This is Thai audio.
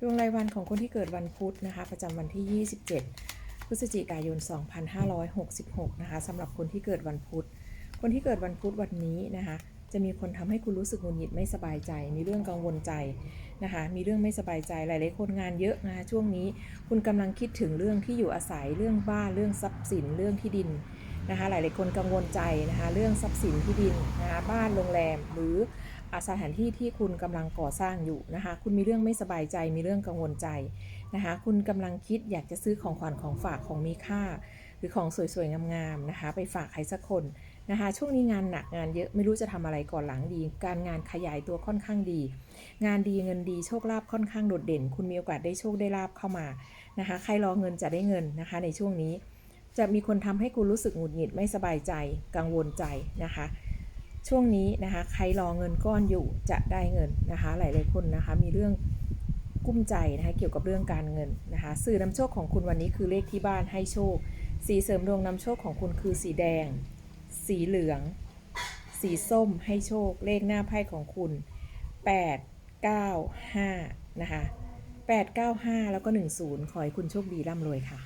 ดวงรายวันของคนที่เกิดวันพุธนะคะ ประจำวันที่ 27 พฤศจิกายน 2566 นะคะสำหรับคนที่เกิดวันพุธ คนที่เกิดวันพุธวันนี้นะคะ จะมีคนทำให้คุณรู้สึกหงุดหงิดไม่สบายใจ มีเรื่องกังวลใจนะคะ มีเรื่องไม่สบายใจ หลายๆคนงานเยอะนะคะช่วงนี้ คุณกำลังคิดถึงเรื่องที่อยู่อาศัย เรื่องบ้าน เรื่องทรัพย์สิน เรื่องที่ดิน นะคะหลาย ๆ คนกังวลใจนะคะเรื่องทรัพย์สินที่ดินนะคะบ้านโรงแรมหรือสถานที่ที่คุณกำลังก่อสร้างอยู่นะคะคุณมีเรื่องไม่สบายใจมีเรื่องกังวลใจนะคะคุณกำลังคิดอยากจะซื้อของขวัญของฝากของมีค่า หรือของสวย ๆ งาม ๆ นะคะไปฝากใครสักคนนะคะช่วงนี้งานหนักงานเยอะไม่รู้จะทำอะไรก่อนหลังดี การงานขยายตัวค่อนข้างดี งานดีเงินดีโชคลาภค่อนข้างโดดเด่น คุณมีโอกาสได้โชคได้ลาภเข้ามานะคะใครรอเงินจะได้เงินนะคะในช่วงนี้ จะมีคนทำให้คุณรู้สึกหงุดหงิดไม่สบายใจ กังวลใจนะคะ ช่วงนี้นะคะ ใครรอเงินก้อนอยู่จะได้เงินนะคะ หลาย ๆ คนนะคะ มีเรื่องกุ้มใจนะคะ เกี่ยวกับเรื่องการเงินนะคะ สื่อนำโชคของคุณวันนี้คือเลขที่บ้านให้โชค สีเสริมดวงนำโชคของคุณคือสีแดง สีเหลือง สีส้มให้โชค เลขหน้าไพ่ของคุณ 8 9 5 นะคะ 8 9 5 แล้วก็ 10 ขอให้คุณโชคดีร่ำรวยค่ะ